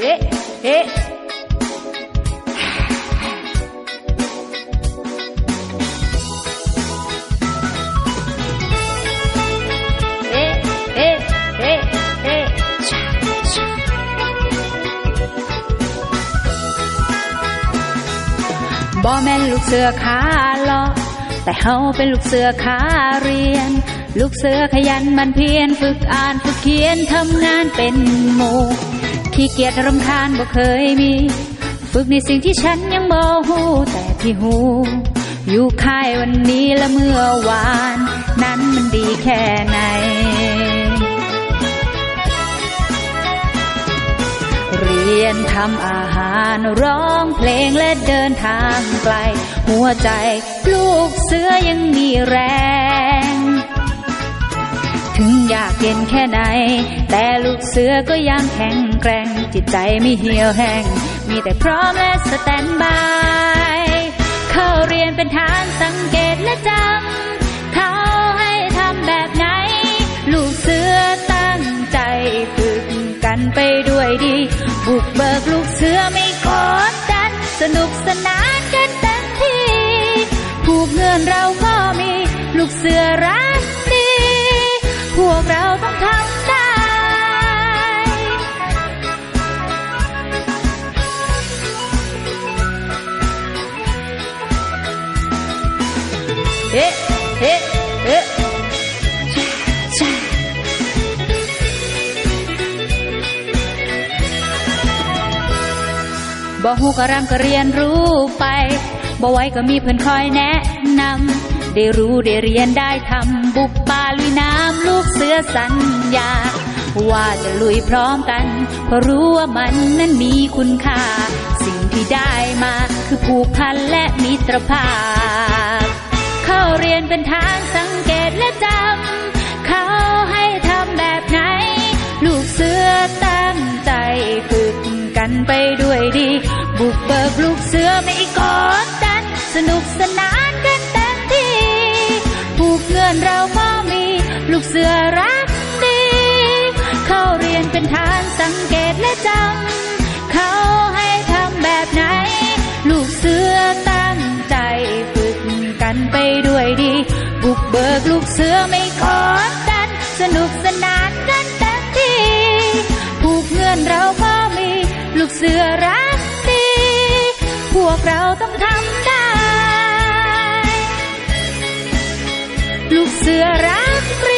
เอ๊ะเอ๊ะเออเออบ่แม่นลูกเสือขาเลาะแต่เฮาเป็นลูกเสือขาเรียน ลูกเสือขยันมันเพียรฝึกอ่านฝึกเขียนทำงานเป็นหมู่ ขี้เกียจรำคาญบ่เคยมี ฝึกในสิ่งที่ฉันยังบ่ฮู้แต่ที่ฮู้อยู่ค่ายวันนี้และเมื่อวาน นั้นมันดีแค่ไหน เรียนทำอาหารร้องเพลงและเดินทางไกล หัวใจลูกเสือยังมีแรง ถึงอยากเย็นแค่ไหน แต่ลูกเสือก็ยังแข็งแกร่ง จิตใจไม่เหี่ยวแห้ง มีแต่พร้อมและสแตนบาย เข้าเรียนเป็นฐานสังเกตและจำเขาให้ทำแบบไหน ลูกเสือตั้งใจฝึกกันไปด้วยดี บุกเบิกลูกเสือไม่กดดัน สนุกสนานกันเต็มที่ผูกเงินเรา เอ๊ะเอ๊ะเอ๊ะชาบ่ฮู้ก็รำก็เรียนรู้ไปบ่ไหวก็มีเพื่อนคอยแนะนำได้รู้ได้เรียนได้ทำบุกป่าลุยน้ำลูกเสือสัญญา ว่าจะลุยพร้อมกัน เพราะรู้ว่ามันนั้นมีคุณค่า สิ่งที่ได้มาคือผูกพันและมิตรภาพ เป็นทางสังเกตและจำเขาให้ทำแบบไหน ลูกเสือตั้งใจฝึกกันไปด้วยดี บุกเบิกลูกเสือไม่กดดัน สนุกสนานกันเต็มที่ผูกเงินเราก็มี ลูกเสือรักดี เข้าเรียนเป็นฐานสังเกตและจำ ด้วยดี บุกเบิกลูกเสือไม่กดดัน สนุกสนานกันเต็มที่ผูกเงื่อนเราก็มี ลูกเสือรักดี พวกเราต้องทำได้ ลูกเสือรักรี